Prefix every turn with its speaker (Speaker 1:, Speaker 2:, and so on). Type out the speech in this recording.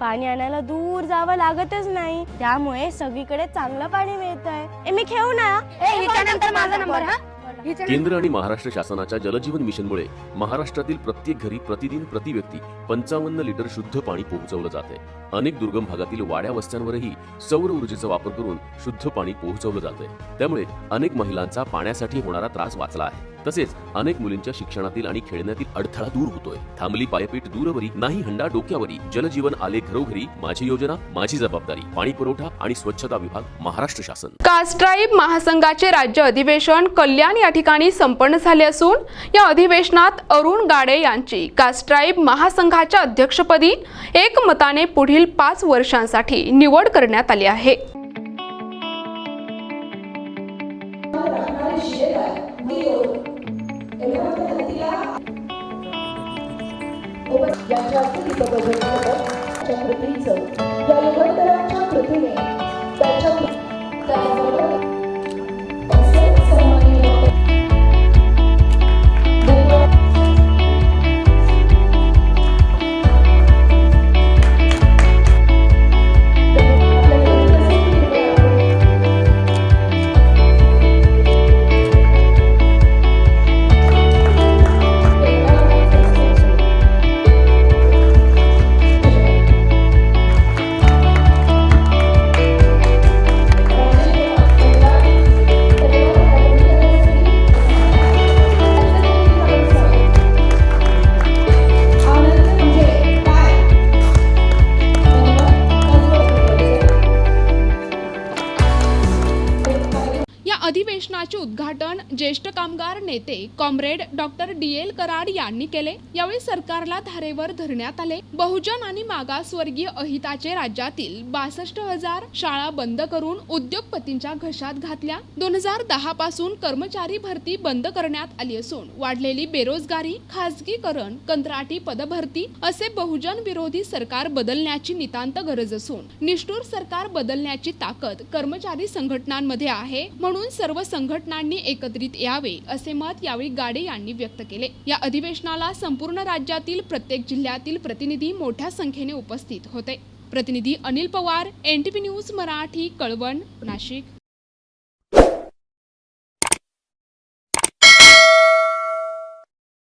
Speaker 1: पाणी आणायला दूर जावं लागतच नाही. त्यामुळे सगळीकडे चांगलं पाणी मिळत आहे मी खेळू ना?
Speaker 2: ए हिच्यानंतर माझा नंबर हा? हिच्या
Speaker 3: केंद्र आणि महाराष्ट्र शासनाच्या जलजीवन मिशनमुळे महाराष्ट्रातील प्रत्येक घरी प्रतिदिन प्रति व्यक्ती पंचावन्न लिटर शुद्ध पाणी पोहोचवलं जाते अनेक दुर्गम भागातील वाड्या वस्त्यांवरही सौर ऊर्जेचा वापर करून शुद्ध पाणी पोहोचवलं जाते त्यामुळे अनेक महिलांचा पाण्यासाठी होणारा त्रास वाचला आहे. तसेच अनेक मुलींच्या शिक्षणातील आणि खेळण्यातील अडथळा दूर होतोय. थांबली पायपीट दूरवरी नाही हंडा डोक्यावरी. जलजीवन आले घरोघरी. माझी योजना माझी जबाबदारी. पाणी पुरवठा आणि स्वच्छता विभाग महाराष्ट्र शासन.
Speaker 4: कास्ट्राईब महासंघाचे राज्य अधिवेशन कल्याण या ठिकाणी संपन्न झाले असून या अधिवेशनात अरुण गाडे यांची कास्ट्राईब महासंघाच्या अध्यक्षपदी एकमताने पुढील पुढील पाच वर्षांसाठी निवड करण्यात आली आहे.
Speaker 5: या
Speaker 4: जास्त अधिवेशनाचे उद्घाटन ज्येष्ठ कामगार नेते comrade doctor D. L. Karad यांनी केले. यावेळी सरकारला धारेवर धरण्यात आले. बहुजन आणि मागासवर्गीय अहिताचे राज्यातील बासष्ट हजार शाळा बंद करून उद्योगपतींच्या घशात घातल्या. दोन हजार दहा पासून कर्मचारी भरती बंद करण्यात आली असून वाढलेली बेरोजगारी खासगीकरण कंत्राटी पदभरती असे बहुजन विरोधी सरकार बदलण्याची नितांत गरज असून निष्ठूर सरकार बदलण्याची ताकद कर्मचारी संघटनांमध्ये आहे म्हणून सर्व संघटनांनी एकत्रित यावे असे मत यावेळी गाडे यांनी व्यक्त केले. या अधिवेशनाला संपूर्ण राज्यातील प्रत्येक जिल्ह्यातील प्रतिनिधी मोठ्या संख्येने उपस्थित होते. प्रतिनिधी अनिल पवार एनटीपी न्यूज मराठी कळवण नाशिक.